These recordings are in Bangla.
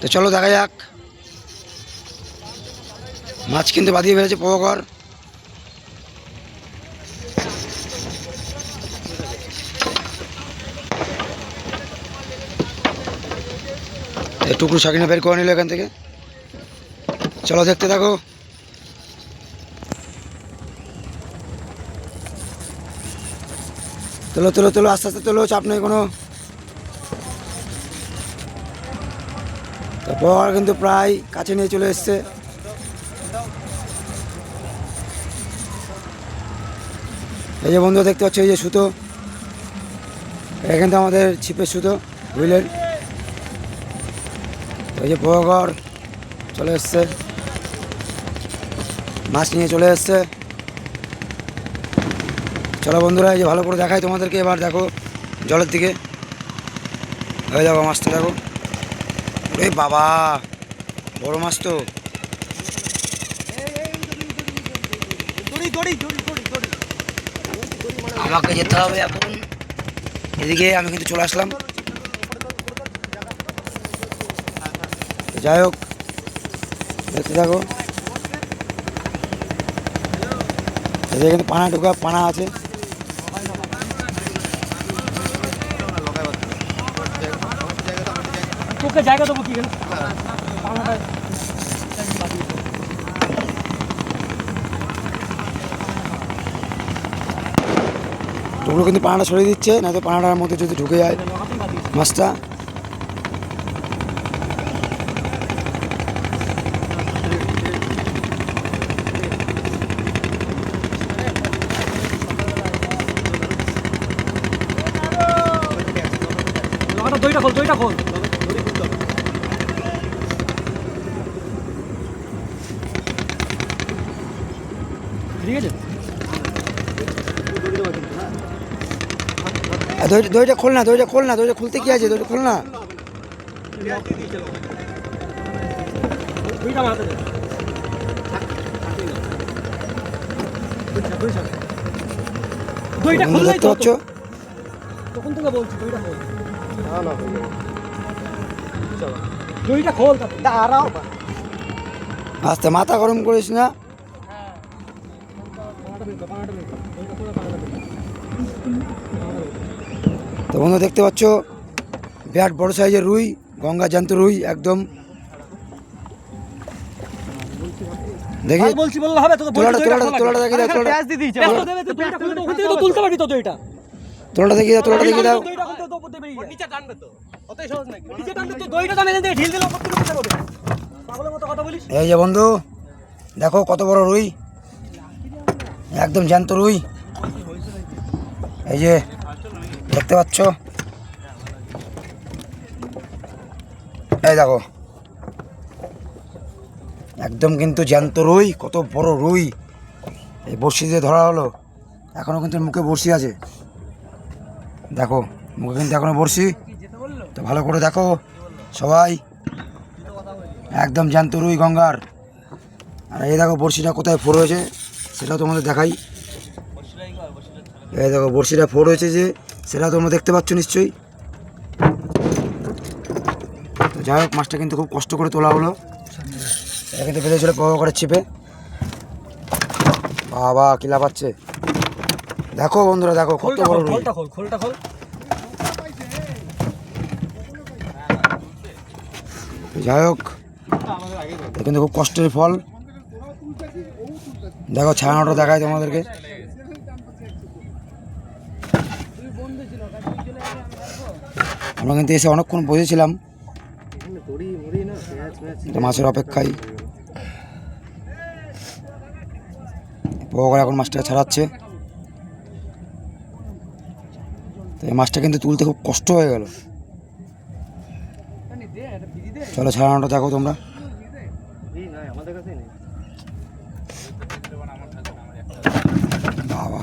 তো চলো দেখা যাক। মাছ কিন্তু বাঁধিয়ে ফেলেছে এই টুকরো শাকিনা বের করে নিল এখান থেকে। চলো দেখতে থাকো। তোলো তোলো তোলো, আস্তে আস্তে তোলো, চাপ নেই কোনো। বর কিন্তু প্রায় কাছে নিয়ে চলে এসছে। এই যে বন্ধু দেখতে পাচ্ছ, এই যে সুতো। এটা কিন্তু আমাদের ছিপের সুতো, হুইলের। এই যে বগর চলে এসছে। মাছ নিয়ে চলে এসছে। চলো বন্ধুরা, এই যে ভালো করে দেখাই তোমাদেরকে। এবার দেখো জলের দিকে। হয়ে যাব মাছটা দেখো। ওরে বাবা বড় মাছ তো। আমাকে যেতে হবে এখন। এদিকে আমি কিন্তু চলে আসলাম। যাই হোক দেখতে থাকো। এদিকে কিন্তু পানা ঢুকা পানা আছে। তোকে জায়গা দেবো কি টুকরো কিন্তু পানাটা সরিয়ে দিচ্ছে না তো পানাটার মধ্যে যদি ঢুকে যায় মাছটা। দইটা খোল দইটা খোল। ঠিক আছে? দইটা দইটা খোল না দইটা খোল না দইটা খুলতে কি আছে? দইটা খোল না। দইটা দেখতে পাচ্ছ তখন থেকে বলছি খোল। দইটা খোল। দাঁড়াও। আস্তে মাথা গরম করিস না। তো বন্ধু দেখতে পাচ্ছ? বিরাট বড় সাইজের রুই গঙ্গা জ্যান্ত রুই একদম। দেখি। বলছি বললে হবে তোকে তোলাটা তোলাটা তোলাটা দেখি দাও তোলাটা। ব্যস্ত দেবে তো দইটা তো ওখান থেকে তো তুলতে পারবি তো দইটা। তোলাটা দেখি দাও তোলাটা দেখি দাও। দইটা খুলতে তো উপর দিয়ে বেরিয়ে। যায়। নিচে টানবে তো। অতই সহজ নাকি? নিচে টানবে তো দইটা টানে এখান থেকে ঢিল দিলে উপর থেকে যাবে পাগলের মতো কথা বলিস। এই যে বন্ধু দেখো কত বড় রুই। একদম জ্যান্ত রুই। এই যে দেখতে পাচ্ছ? এই দেখো। একদম কিন্তু জ্যান্ত রুই, কত বড় রুই। এই বড়শি দিয়ে ধরা হলো। এখনও কিন্তু মুখে বড়শি আছে। দেখো, মুখে কিন্তু এখনও বড়শি। তো ভালো করে দেখো, সবাই। একদম জ্যান্ত রুই গঙ্গার। আর এই দেখো, বড়শিটা কোথায় ফোর হয়েছে, সেটাও তোমাদের দেখাই। এই দেখো, বড়শিটা ফোর হয়েছে যে সেটা তোমরা দেখতে পাচ্ছ নিশ্চয়ই। তো যাই হোক মাছটা কিন্তু খুব কষ্ট করে তোলা হলো। এটা কিন্তু বেঁধেছিল পাওয়া করে ছিপে। বাবা কি লাফাচ্ছে। দেখো বন্ধুরা দেখো কত বড় রুই। যাই হোক কিন্তু খুব কষ্টের ফল। দেখো ছায়ানোটা দেখায় তোমাদেরকে। আমরা কিন্তু এসে অনেকক্ষণ বসেছিলাম। তো মাছের অপেক্ষায়। বগর এখন মাছটা ছাড়াচ্ছে। তো এই মাছটা কিন্তু তুলতে খুব কষ্ট হয়ে গেল। চলো ছাড়ানোটা দেখো তোমরা। বাবা।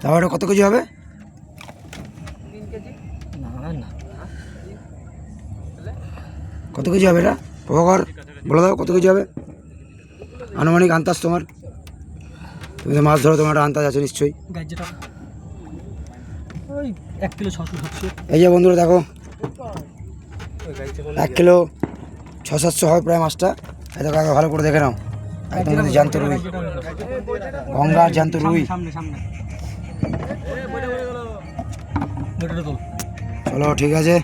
তারপর এটা কত কেজি হবে? কত কেজি হবে এটা? প্রভাকর বলে দাও কত কেজি হবে? আনুমানিক আন্তাজ তোমার। তুমি তো মাছ ধরো তোমার একটা আন্তাজ আছে নিশ্চয়ই। এই যে বন্ধুরা দেখো। এক কিলো ছ সাতশো হয় প্রায় মাছটা। দেখো আগে ভালো করে দেখে নাও। একদম জ্যান্ত রুই। গঙ্গার জ্যান্ত রুই। চলো ঠিক আছে।